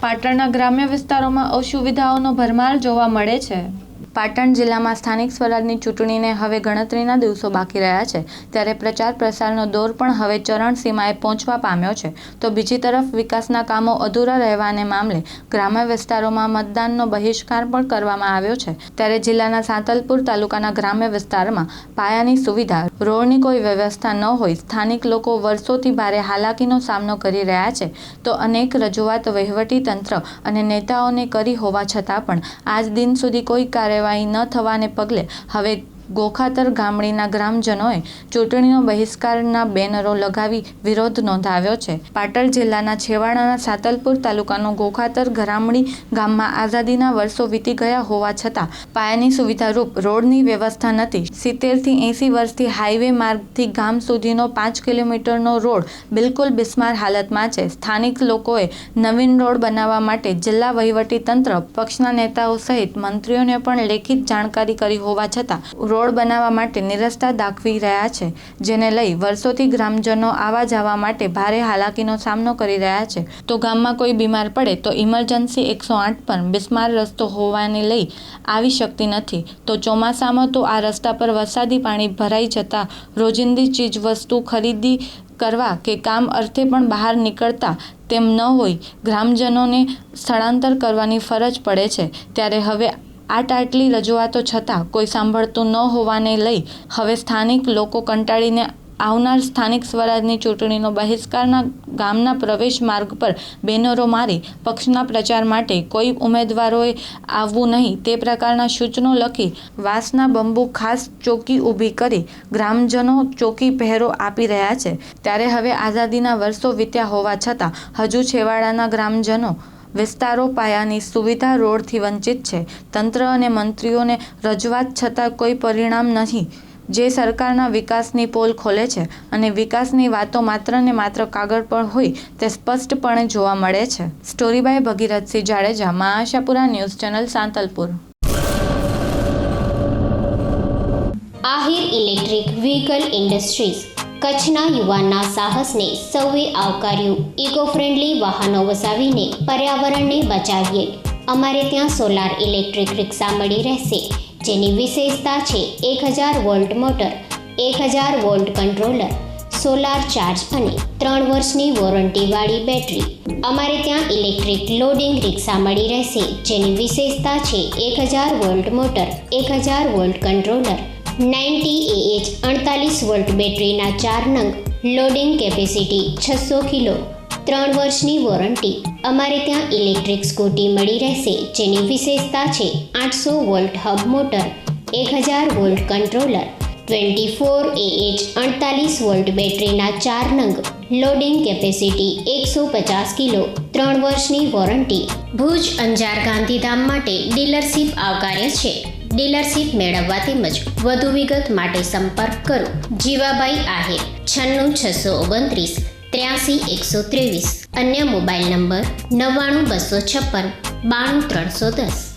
પાટણના ગ્રામ્ય વિસ્તારોમાં અસુવિધાઓનો ભરમાર જોવા મળે છે. પાટણ જિલ્લામાં સ્થાનિક સ્વરાજની ચૂંટણીને હવે ગણતરીના દિવસો બાકી રહ્યા છે, ત્યારે પ્રચાર પ્રસારનો દોર પણ હવે ચરણ સીમાએ પહોંચવા પામ્યો છે. તો બીજી તરફ વિકાસના કામો અધૂરા રહેવાને મામલે ગ્રામ્ય વિસ્તારોમાં મતદાનનો બહિષ્કાર પણ કરવામાં આવ્યો છે. ત્યારે જિલ્લાના સાંતલપુર તાલુકાના ગ્રામ્ય વિસ્તારમાં પાયાની સુવિધા, રોડની કોઈ વ્યવસ્થા ન હોય, સ્થાનિક લોકો વર્ષોથી ભારે હાલાકીનો સામનો કરી રહ્યા છે. તો અનેક રજૂઆત વહીવટી તંત્ર અને નેતાઓને કરી હોવા છતાં પણ આજ દિન સુધી કોઈ કાર્યવાહી ન થવાને પગલે હવે ગોખાતર ગામડીના ગ્રામજનોએ ચૂંટણીનો બહિષ્કારના બેનરો લગાવી વિરોધ નોંધાવ્યો છે. પાટણ જિલ્લાના છેવાડાના સાતલપુર તાલુકાનો ગોખાતર ગ્રામડી ગામમાં આઝાદીના વર્ષો વીતી ગયા હોવા છતાં પાયાની સુવિધારૂપ રોડની વ્યવસ્થા નથી. સિત્તેરથી એંસી વર્ષથી હાઈવે માર્ગથી ગામ સુધીનો પાંચ કિલોમીટરનો રોડ બિલકુલ બિસ્માર હાલતમાં છે. સ્થાનિક લોકોએ નવીન રોડ બનાવવા માટે જિલ્લા વહીવટી તંત્ર પક્ષના નેતાઓ સહિત મંત્રીઓને પણ લેખિત જાણકારી કરી હોવા છતાં રોડ બનાવવા માટે નિરસ્તા દાખવી રહ્યા છે, જેને લઈ વર્ષોથી ગ્રામજનો આવા જવા માટે ભારે હાલાકીનો સામનો કરી રહ્યા છે. તો ગામમાં કોઈ બીમાર પડે તો ઇમરજન્સી એકસો આઠ પર બિસ્માર રસ્તો હોવાને લઈ આવી શકતી નથી. તો ચોમાસામાં તો આ રસ્તા પર વરસાદી પાણી ભરાઈ જતા રોજિંદી ચીજ વસ્તુ ખરીદી કરવા કે કામ અર્થે પણ બહાર નીકળતા તેમ ન હોય, ગ્રામજનોને સ્થળાંતર કરવાની ફરજ પડે છે. ત્યારે હવે આટલી રજૂઆતો છતાં કોઈ સાંભળતું ન હોવાને લઈ હવે સ્થાનિક લોકો કંટાળીને આવનાર સ્થાનિક સ્વરાજની ચૂંટણીનો બહિષ્કારના ગામના પ્રવેશ માર્ગ પર બેનરો મારી પક્ષના પ્રચાર માટે કોઈ ઉમેદવારોએ આવવું નહીં. તે પ્રકારના સૂચનો લખી વાંસના બંબુ ખાસ ચોકી ઊભી કરી ગ્રામજનો ચોકી પહેરો આપી રહ્યા છે. ત્યારે હવે આઝાદીના વર્ષો વીત્યા હોવા છતાં હજુ છેવાડાના ગ્રામજનો વિસ્તારો પાયાની સુવિધા રોડથી વંચિત છે. તંત્ર અને મંત્રીઓને રજૂઆત છતાં કોઈ પરિણામ નહીં. જે સરકારના વિકાસની પોલ ખોલે છે અને વિકાસની વાતો માત્ર ને માત્ર કાગળ પર હોય તે સ્પષ્ટપણે જોવા મળે છે. Story by Bhagirathsinh Jadeja Maa Ashapura news channel, Santalpur. Ahir electric vehicle industries કચ્છના યુવાનના સાહસને સૌએ આવકાર્યું. ઇકો ફ્રેન્ડલી વાહનો વસાવીને પર્યાવરણને બચાવીએ. અમારે ત્યાં સોલાર ઇલેક્ટ્રિક રિક્ષા મળી રહેશે, જેની વિશેષતા છે એક હજાર વોલ્ટ મોટર, એક હજાર વોલ્ટ કંટ્રોલર, સોલાર ચાર્જ અને ત્રણ વર્ષની વોરંટીવાળી બેટરી. અમારે ત્યાં ઇલેક્ટ્રિક લોડિંગ રિક્ષા મળી રહેશે, જેની વિશેષતા છે એક હજાર વોલ્ટ મોટર, એક હજાર વોલ્ટ કંટ્રોલર નાઇન્ટી એએચ અડતાલીસ વોલ્ટ બેટરીના ચાર નંગ લોડિંગ કેપેસિટી છસો કિલો, ત્રણ વર્ષની વોરંટી. અમારે ત્યાં ઇલેક્ટ્રિક સ્કૂટી મળી રહેશે, જેની વિશેષતા છે આઠસો વોલ્ટ હબ મોટર, એક હજાર volt controller, twenty four A અડતાલીસ વોલ્ટ બેટરીના ચાર નંગ લોડિંગ કેપેસિટી, એકસો પચાસ કિલો, ત્રણ વર્ષની વોરંટી. ભુજ અંજાર ગાંધીધામ માટે ડીલરશીપ આવકાર્ય છે. ડીલરશીપ મેળવવા તેમજ વધુ વિગત માટે સંપર્ક કરો. જીવાબાઈ આહિર, છન્નું છસો ઓગણત્રીસ, ત્ર્યાસી એકસો ત્રેવીસ. અન્ય મોબાઈલ નંબર નવ્વાણું બસો છપ્પન, બાણું ત્રણસો દસ.